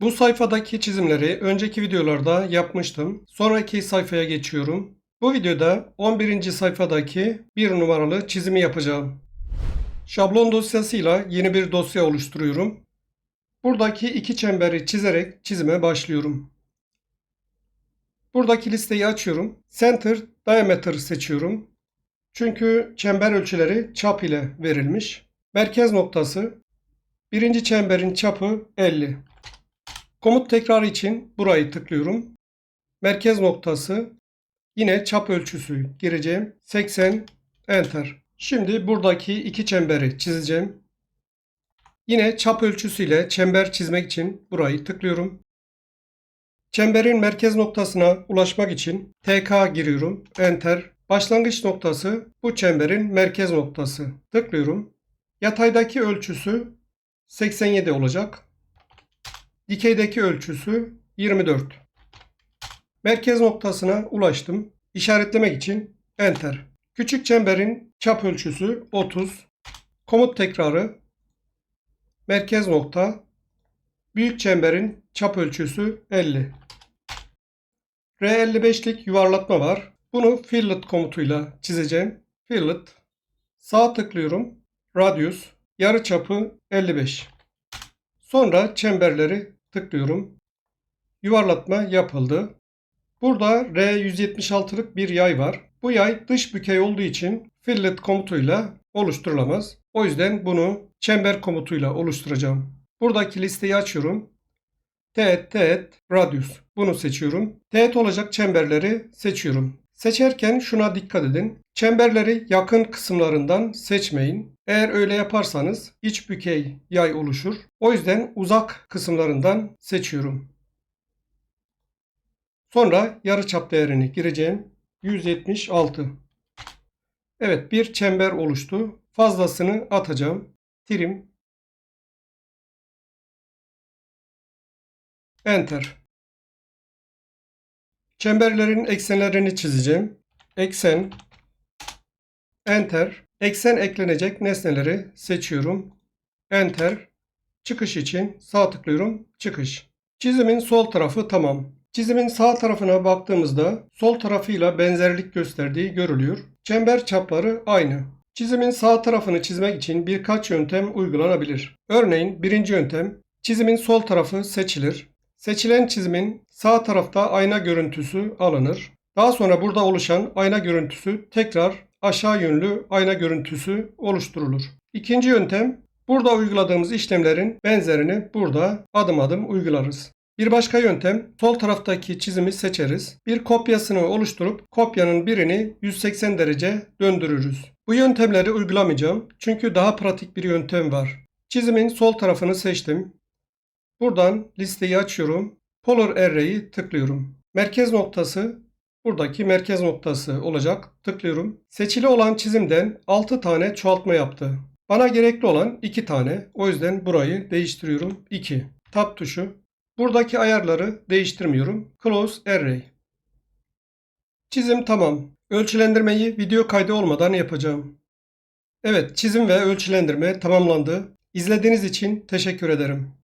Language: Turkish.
Bu sayfadaki çizimleri önceki videolarda yapmıştım. Sonraki sayfaya geçiyorum. Bu videoda 11. sayfadaki bir numaralı çizimi yapacağım. Şablon dosyasıyla yeni bir dosya oluşturuyorum. Buradaki iki çemberi çizerek çizime başlıyorum. Buradaki listeyi açıyorum. Center Diameter seçiyorum. Çünkü çember ölçüleri çap ile verilmiş. Merkez noktası birinci çemberin çapı 50. Komut tekrarı için burayı tıklıyorum. Merkez noktası yine çap ölçüsü gireceğim. 80 Enter. Şimdi buradaki iki çemberi çizeceğim. Yine çap ölçüsüyle çember çizmek için burayı tıklıyorum. Çemberin merkez noktasına ulaşmak için TK giriyorum. Enter. Başlangıç noktası bu çemberin merkez noktası. Tıklıyorum. Yataydaki ölçüsü 87 olacak. Dikeydeki ölçüsü 24. Merkez noktasına ulaştım. İşaretlemek için Enter. Küçük çemberin çap ölçüsü 30. Komut tekrarı merkez nokta büyük çemberin çap ölçüsü 50. R55'lik yuvarlatma var. Bunu fillet komutuyla çizeceğim. Fillet. Sağ tıklıyorum. Radius. Yarı çapı 55. Sonra çemberleri tıklıyorum. Yuvarlatma yapıldı. Burada R176'lık bir yay var. Bu yay dış bükey olduğu için fillet komutuyla oluşturulamaz. O yüzden bunu çember komutuyla oluşturacağım. Buradaki listeyi açıyorum. Teğet, teğet, radius. Bunu seçiyorum. Teğet olacak çemberleri seçiyorum. Seçerken şuna dikkat edin. Çemberleri yakın kısımlarından seçmeyin. Eğer öyle yaparsanız iç bükey yay oluşur. O yüzden uzak kısımlarından seçiyorum. Sonra yarıçap değerini gireceğim. 176. Evet bir çember oluştu. Fazlasını atacağım. Trim. Enter. Çemberlerin eksenlerini çizeceğim. Eksen. Enter. Eksen eklenecek nesneleri seçiyorum. Enter. Çıkış için sağ tıklıyorum. Çıkış. Çizimin sol tarafı tamam. Çizimin sağ tarafına baktığımızda sol tarafıyla benzerlik gösterdiği görülüyor. Çember çapları aynı. Çizimin sağ tarafını çizmek için birkaç yöntem uygulanabilir. Örneğin birinci yöntem çizimin sol tarafı seçilir. Seçilen çizimin sağ tarafta ayna görüntüsü alınır. Daha sonra burada oluşan ayna görüntüsü tekrar aşağı yönlü ayna görüntüsü oluşturulur. İkinci yöntem burada uyguladığımız işlemlerin benzerini burada adım adım uygularız. Bir başka yöntem sol taraftaki çizimi seçeriz. Bir kopyasını oluşturup kopyanın birini 180 derece döndürürüz. Bu yöntemleri uygulamayacağım çünkü daha pratik bir yöntem var. Çizimin sol tarafını seçtim. Buradan listeyi açıyorum. Polar Array'i tıklıyorum. Merkez noktası buradaki merkez noktası olacak. Tıklıyorum. Seçili olan çizimden 6 tane çoğaltma yaptı. Bana gerekli olan 2 tane. O yüzden burayı değiştiriyorum. 2. Tab tuşu. Buradaki ayarları değiştirmiyorum. Close Array. Çizim tamam. Ölçülendirmeyi video kaydı olmadan yapacağım. Evet, çizim ve ölçülendirme tamamlandı. İzlediğiniz için teşekkür ederim.